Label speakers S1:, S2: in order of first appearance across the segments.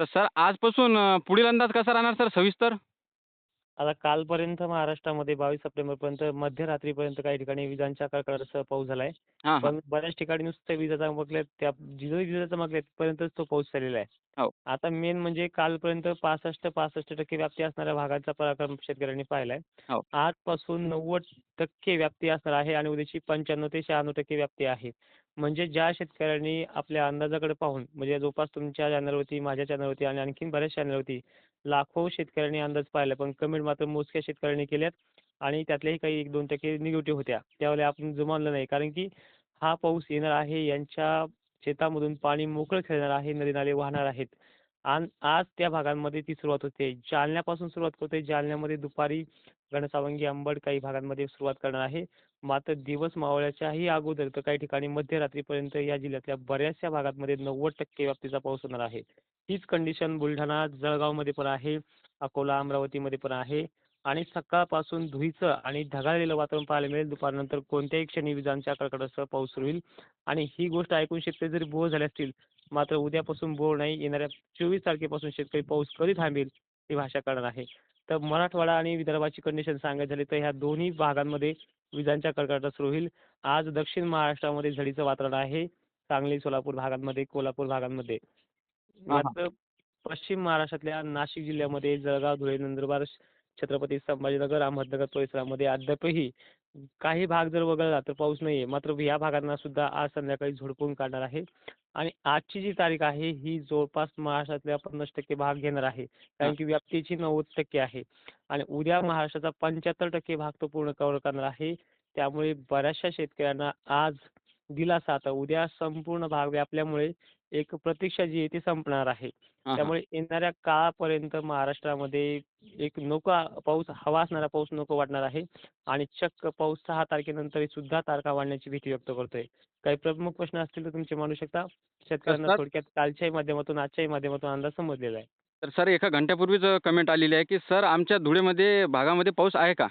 S1: तर सर आजपासून पुढील अंदाज कसा राहणार सर सविस्तर?
S2: आता कालपर्यंत महाराष्ट्रामध्ये बावीस सप्टेंबरपर्यंत मध्यरात्रीपर्यंत काही ठिकाणी विजांच्या कडकडाटासह पाऊस झाला आहे
S1: हां हां.
S2: पण बऱ्याच ठिकाणी नुसते विजा चमकल्यात त्या जिथं विजा चमकल्यात तिथपर्यंतच तो पाऊस चाललेला आहे.
S1: हो.
S2: आता मेन म्हणजे कालपर्यंत पासष्ट पासष्ट टक्के व्याप्ती असणाऱ्या भागाचा पराक्रम शेतकऱ्यांनी पाहिला आहे
S1: हो.
S2: आजपासून नव्वद टक्के व्याप्ती असणार आहे आणि उद्याची पंच्याण्णव ते शहाण्णव टक्के व्याप्ती आहे. म्हणजे ज्या शेतकऱ्यांनी आपल्या अंदाजाकडे पाहून म्हणजे जवळपास तुमच्या चॅनलवरती माझ्या चॅनलवरती आणि आणखीन बऱ्याच चॅनलवरती लाखो शेतकऱ्यांनी अंदाज पाहिला पण कमेंट मात्र मोजक्या शेतकऱ्यांनी केल्यात आणि त्यातल्याही काही एक दोन टक्के निगेटिव्ह होत्या. त्यावेळेला आपण जुमानलं नाही कारण की हा पाऊस येणार आहे यांच्या शेतामधून पाणी मोकळं खेळणार आहे नदी नाले वाहणार आहेत. आणि आज त्या भागांमध्ये ती सुरुवात होते. जालन्यापासून सुरुवात होते जालन्यामध्ये दुपारी घनसावंगी अंबड काही भागांमध्ये सुरुवात करणार आहे. मात्र दिवस मावळ्याच्याही अगोदर तर काही ठिकाणी मध्यरात्रीपर्यंत या जिल्ह्यातल्या बऱ्याचशा भागांमध्ये नव्वद टक्के व्याप्तीचा पाऊस होणार आहे. हीच कंडिशन बुलढाणा जळगावमध्ये पण आहे अकोला अमरावतीमध्ये पण आहे. आणि सकाळपासून धुईचं आणि ढगाळलेलं वातावरण पाहायला मिळेल. दुपारनंतर कोणत्याही क्षणी विजांच्या कडकडासह पाऊस सुरू होईल. आणि ही गोष्ट ऐकून शेतकरी जरी बोर झाले असतील मात्र उद्यापासून बोर नाही. येणाऱ्या चोवीस तारखेपासून शेतकरी पाऊस कधी थांबेल ही भाषा करणार आहे. तर मराठवाडा आणि विदर्भाची कंडिशन सांगायची झाली तर ह्या दोन्ही भागांमध्ये विजांच्या कडकडाट सुरू होईल. आज दक्षिण महाराष्ट्रामध्ये झडीचं वातावरण आहे. सांगली सोलापूर भागांमध्ये कोल्हापूर भागांमध्ये. मात्र पश्चिम महाराष्ट्रातल्या नाशिक जिल्ह्यामध्ये जळगाव धुळे नंदुरबार छत्रपती संभाजीनगर अहमदनगर परिसरामध्ये अद्यापही काही भाग जर वगळला तर पाऊस नाही आहे मात्र या भागांना सुद्धा आज संध्याकाळी झोडपून काढणार आहे. आणि आजची जी तारीख आहे ही जवळपास महाराष्ट्रातल्या पन्नास टक्के भाग घेणार आहे. कारण की व्याप्तीची नव्वद टक्के आहे. आणि उद्या महाराष्ट्राचा पंच्याहत्तर टक्के भाग तो पूर्ण कव्हर करणार आहे. त्यामुळे बऱ्याचशा शेतकऱ्यांना आज दिलासा. आता उद्या संपूर्ण भाग व्यापल्यामुळे एक प्रतीक्षा जी आहे ती संपणार आहे. त्यामुळे येणाऱ्या काळापर्यंत महाराष्ट्रामध्ये एक नको पाऊस हवा असणारा पाऊस नको वाटणार आहे. आणि चक्क पाऊस सहा तारखेनंतर सुद्धा तारखा वाढण्याची भीती व्यक्त करतोय. काही प्रमुख प्रश्न असतील तर तुमचे मांडू शकता. शेतकऱ्यांना थोडक्यात कालच्याही माध्यमातून आजच्याही माध्यमातून अंदाज समजलेला आहे.
S1: तर सर एका घंट्यापूर्वीच कमेंट आलेली आहे की सर आमच्या धुळेमध्ये भागामध्ये पाऊस आहे का?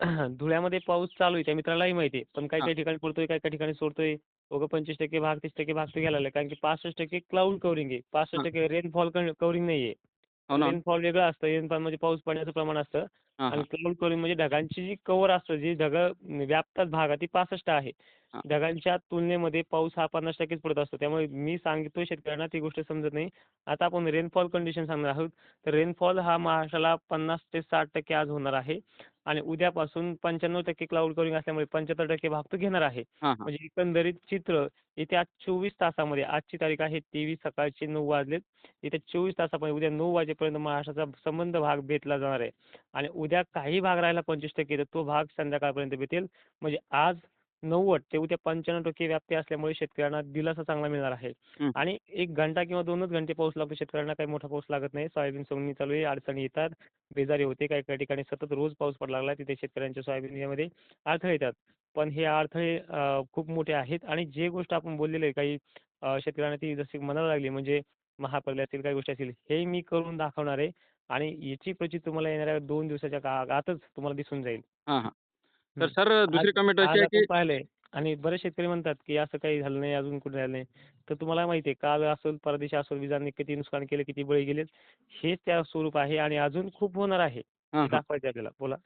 S2: धुळ्यामध्ये पाऊस चालू आहे त्या मित्रालाही माहिती आहे पण काही. काही ठिकाणी पडतोय काही काही ठिकाणी सोडतोय दोघं पंचवीस टक्के भाग तीस टक्के भाग तर गेला आहे कारण की पासष्ट टक्के क्लाउड कव्हरिंग आहे पासष्ट. टक्के रेनफॉल कव्हरिंग नाही आहे
S1: हो ना
S2: रेनफॉल वेगळं असतं रेनफॉल म्हणजे पाऊस पडण्याचं प्रमाण असतं आणि. क्लाउड कव्हरिंग म्हणजे ढगांची जी कव्हर असतं जी ढगं व्यापतात भागात ती पासष्ट आहे. ढगांच्या तुलनेमध्ये पाऊस हा पन्नास टक्केच पडत असतो. त्यामुळे मी सांगतोय शेतकऱ्यांना ती गोष्ट समजत नाही. आता आपण रेनफॉल कंडिशन सांगणार आहोत. तर रेनफॉल हा महाराष्ट्राला पन्नास ते साठ टक्के आज होणार आहे. आणि उद्यापासून पंच्याण्णव टक्के क्लाउड कव्हरिंग असल्यामुळे पंच्याहत्तर टक्के भाग तो घेणार आहे. म्हणजे एकंदरीत चित्र येत्या चोवीस तासामध्ये आजची तारीख आहे तेवीस सकाळचे नऊ वाजलेत. येत्या चोवीस तासामध्ये उद्या नऊ वाजेपर्यंत महाराष्ट्राचा संबंध भाग भेटला जाणार आहे. आणि उद्या काही भाग राहिला पंचवीस टक्के तर तो भाग संध्याकाळपर्यंत भेटेल. म्हणजे आज नव्वद ते उद्या पंच्याण्णव टक्के व्याप्ती असल्यामुळे शेतकऱ्यांना दिलासा चांगला मिळणार आहे. आणि एक घंटा किंवा दोनच घंटे पाऊस लागतो शेतकऱ्यांना काही मोठा पाऊस लागत नाही. सोयाबीन सोंगणी चालू आहे अडचणी येतात. बेजारी होते काही काही ठिकाणी सतत रोज पाऊस पडायला लागला तिथे शेतकऱ्यांच्या सोयाबीन यामध्ये अडथळे येतात. पण हे अडथळे खूप मोठे आहेत आणि जे गोष्ट आपण बोललेलो आहे काही शेतकऱ्यांना ती जशी म्हणायला लागली म्हणजे महापरले असतील काही गोष्टी असतील हे मी करून दाखवणार आहे. आणि याची प्रचिती तुम्हाला येणाऱ्या दोन दिवसाच्या आतच तुम्हाला दिसून जाईल.
S1: तर. सर दुसरी कमेंट अशी आहे की
S2: पाहिलंय आणि बरेच शेतकरी म्हणतात की असं काही झालं नाही अजून कुठे झालं नाही. तर तुम्हाला माहिती आहे काल असेल परदेशी असेल विजांनी किती नुकसान केले किती बळी गेलेत हेच त्या स्वरूप आहे आणि अजून खूप होणार आहे. दाखवायचं आपल्याला. बोला.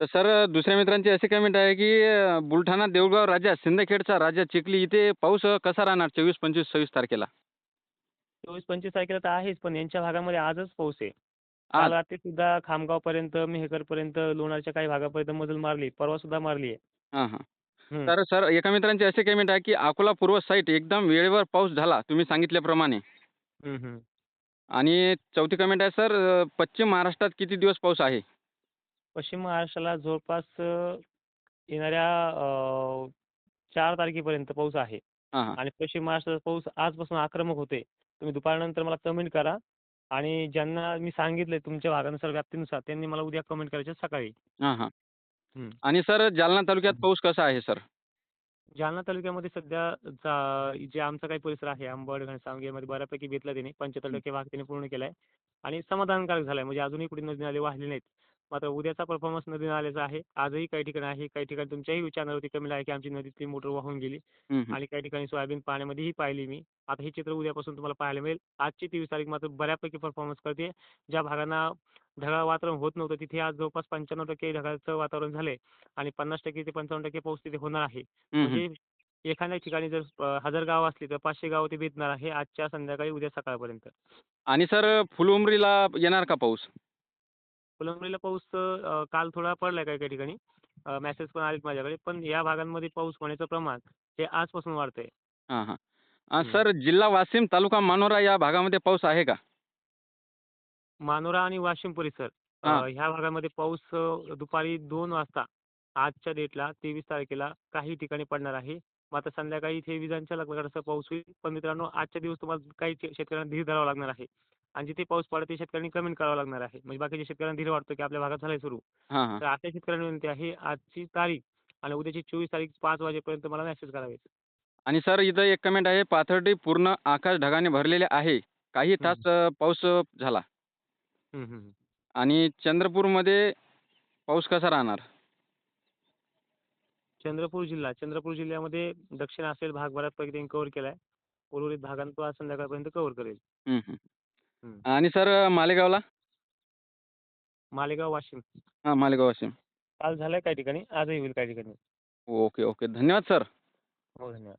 S1: तर सर दुसऱ्या मित्रांची अशी कमेंट आहे की बुलढाणा देऊळगाव राजा सिंदखेडचा राजा चिखली इथे पाऊस कसा राहणार चोवीस पंचवीस सव्वीस तारखेला?
S2: चोवीस पंचवीस तारखेला तर आहेच पण यांच्या भागामध्ये आजच पाऊस आहे. काल रात्री सुद्धा खामगावपर्यंत मेहकरपर्यंत लोणारच्या काही भागापर्यंत मजल मारली परवा सुद्धा मारली आहे.
S1: हां हां.
S2: हं.
S1: तर सर एका मित्रांची अशी कमेंट आहे की अकोला पूर्व साईट एकदम वेळेवर पाऊस झाला तुम्ही सांगितल्याप्रमाणे. आणि चौथी कमेंट आहे सर अं, पश्चिम महाराष्ट्रात किती दिवस पाऊस आहे?
S2: पश्चिम महाराष्ट्राला जवळपास अं, येणाऱ्या अं, चार तारखेपर्यंत पाऊस आहे.
S1: हां हां.
S2: आणि पश्चिम महाराष्ट्राचा पाऊस आजपासून आक्रमक होते तुम्ही दुपारनंतर मला कमेंट करा. आणि ज्यांना मी सांगितलंय तुमच्या भागानुसार व्याप्तीनुसार त्यांनी मला उद्या कमेंट करायचे सकाळी.
S1: हां हां.
S2: हं.
S1: आणि सर जालना तालुक्यात पाऊस कसा आहे सर?
S2: जालना तालुक्यामध्ये सध्या जा- जे आमचा काही परिसर आहे अंबड घनसावंगी यामध्ये बऱ्यापैकी घेतला त्याने पंच्याहत्तर टक्के भाग त्याने पूर्ण केला आहे आणि समाधानकारक झाला आहे म्हणजे अजूनही कुठे नदी नाले वाहिले नाहीत. मात्र उद्याचा परफॉर्मन्स नदी नाल्याचा आहे. आजही काही ठिकाणी आहे. काही ठिकाणी तुमच्याही चॅनलवरती कमेंट आहे की आमची नदीतली मोटर वाहून गेली. आणि काही ठिकाणी सोयाबीन पाण्यामध्येही पाहिली मी. आता हे चित्र उद्यापासून तुम्हाला पाहायला मिळेल. आजची तेवीस तारीख मात्र बऱ्यापैकी परफॉर्मन्स करते. ज्या भागांना ढगाळ वातावरण होत नव्हतं तिथे आज जवळपास पंच्याण्णव टक्के ढगाळचं वातावरण झालंय. आणि पन्नास टक्के ते पंचावन्न टक्के पाऊस तिथे होणार आहे. म्हणजे एखाद्या ठिकाणी जर अं, हजार गाव असली तर पाचशे गाव ते भेटणार आहे आजच्या संध्याकाळी उद्या सकाळपर्यंत.
S1: आणि सर फुलउमरीला येणार का पाऊस?
S2: फुलंब्रीला पाऊस काल थोडा पडलाय काही काही ठिकाणी. मेसेज पण आलेत माझ्याकडे. पण या भागांमध्ये पाऊस होण्याचं प्रमाण हे आजपासून वाढतंय.
S1: हां. सर जिल्हा वाशिम तालुका मानोरा या भागामध्ये पाऊस आहे का?
S2: मानोरा आणि वाशिम परिसर ह्या भागामध्ये पाऊस दुपारी दोन वाजता आजच्या डेटला तेवीस तारखेला काही ठिकाणी पडणार आहे. मात्र संध्याकाळी इथे विजांच्या लगबगाटासह पाऊस होईल. पण मित्रांनो आजच्या दिवस तुम्हाला काही शेतकऱ्यांना धीर धरावा लागणार आहे. आणि जिथे पाऊस पडत ते शेतकऱ्यांनी कमेंट करावं लागणार आहे. म्हणजे बाकीच्या शेतकऱ्यांना धीर वाटतो की आपल्या भागात झालाय सुरू.
S1: हां हां.
S2: तर अशा शेतकऱ्यांना विनंती आहे आजची तारीख आणि उद्याची चोवीस तारीख पाच वाजेपर्यंत मला मेसेज करावेत.
S1: आणि सर इथं एक कमेंट आहे पाथर्डी पूर्ण आकाश ढगाने भरलेले आहे. काही. तास अं, पाऊस अं, झाला.
S2: हम्म, हम्म, हम्म.
S1: आणि चंद्रपूरमध्ये पाऊस कसा राहणार?
S2: चंद्रपूर जिल्हा चंद्रपूर जिल्ह्यामध्ये दक्षिण असेल भाग बऱ्याचपैकी त्यांनी कव्हर केलाय. उर्वरित भागांत तो आज संध्याकाळपर्यंत कव्हर करेल.
S1: आणि सर मालेगावला?
S2: मालेगाव वाशिम.
S1: हां मालेगाव वाशिम.
S2: काल झालाय काही ठिकाणी? आजही होईल काही ठिकाणी?
S1: Okay okay. धन्यवाद सर.
S2: हो धन्यवाद.